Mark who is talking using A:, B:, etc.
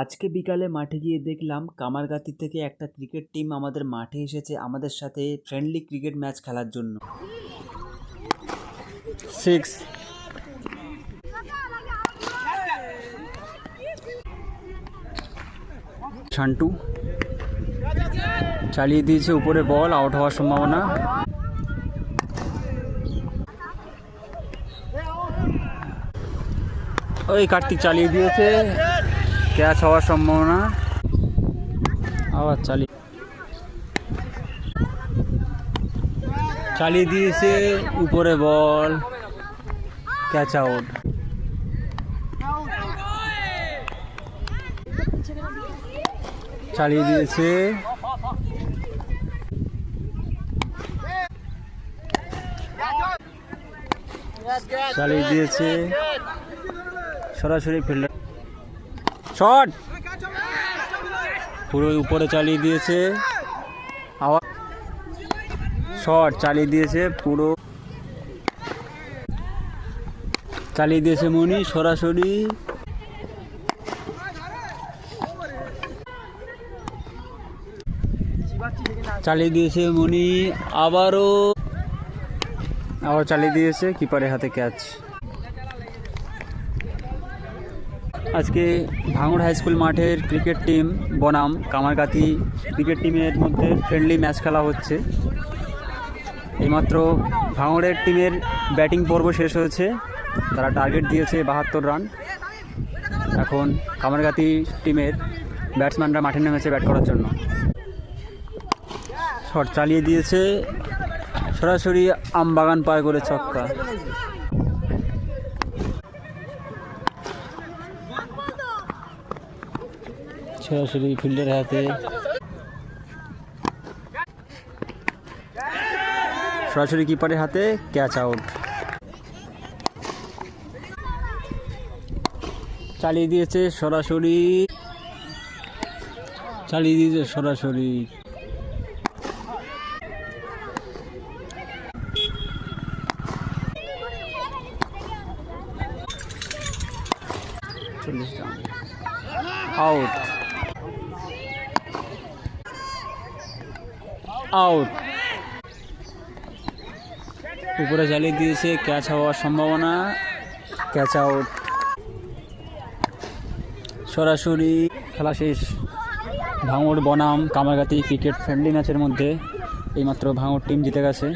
A: আজকে বিকালে মাঠে গিয়ে দেখলাম কামারগাতি থেকে একটা ক্রিকেট টিম আমাদের মাঠে এসেছে আমাদের সাথে ফ্রেন্ডলি ক্রিকেট ম্যাচ খেলার জন্য। সিক্স চালিয়ে দিয়েছে উপরে বল আউট হওয়ার সম্ভাবনা। ওই কার্তিক চালিয়ে দিয়েছে। ক্যাচ হওয়ার সম্ভাবনা। আবার চালিয়ে চালিয়ে দিয়েছে, উপরে বল। Catch out. চালিয়ে দিয়েছে। চালিয়ে দিয়েছে। সরাসরি ফিল্ডার শট। পুরো উপরে চালিয়ে দিয়েছে। আবার শট চালিয়ে দিয়েছে পুরো। চালিয়ে দিয়েছে মনি সরাসরি। চালিয়ে দিয়েছে মনি আবারও। আবার চালিয়ে দিয়েছে কিপারের হাতে ক্যাচ। আজকে ভাঙড় হাই স্কুল মাঠের ক্রিকেট টিম বনাম কামারগাতি ক্রিকেট টিমের মধ্যে ফ্রেন্ডলি ম্যাচ খেলা হচ্ছে। এইমাত্র ভাঙড়ের টিমের ব্যাটিং পর্ব শেষ হয়েছে। তারা টার্গেট দিয়েছে বাহাত্তর রান এখন কামারগাতি টিমের ব্যাটসম্যানরা মাঠে নেমেছে ব্যাট করার জন্য। শট চালিয়ে দিয়েছে সরাসরি আমবাগান পার করে ছক্কা। সরাসরি ফিল্ডের হাতে। সরাসরি কিপারের হাতে ক্যাচ আউট চালিয়ে দিয়েছে সরাসরি। চালিয়ে দিয়েছে সরাসরি। আউট আউট উপরে চালিয়ে দিয়েছে ক্যাচ হওয়ার সম্ভাবনা। ক্যাচ আউট সরাসরি খেলা শেষ। ভাঙড় বনাম কামারগাতি ক্রিকেট ফ্রেন্ডলি ম্যাচের মধ্যে এইমাত্র ভাঙড় টিম জিতে গেছে।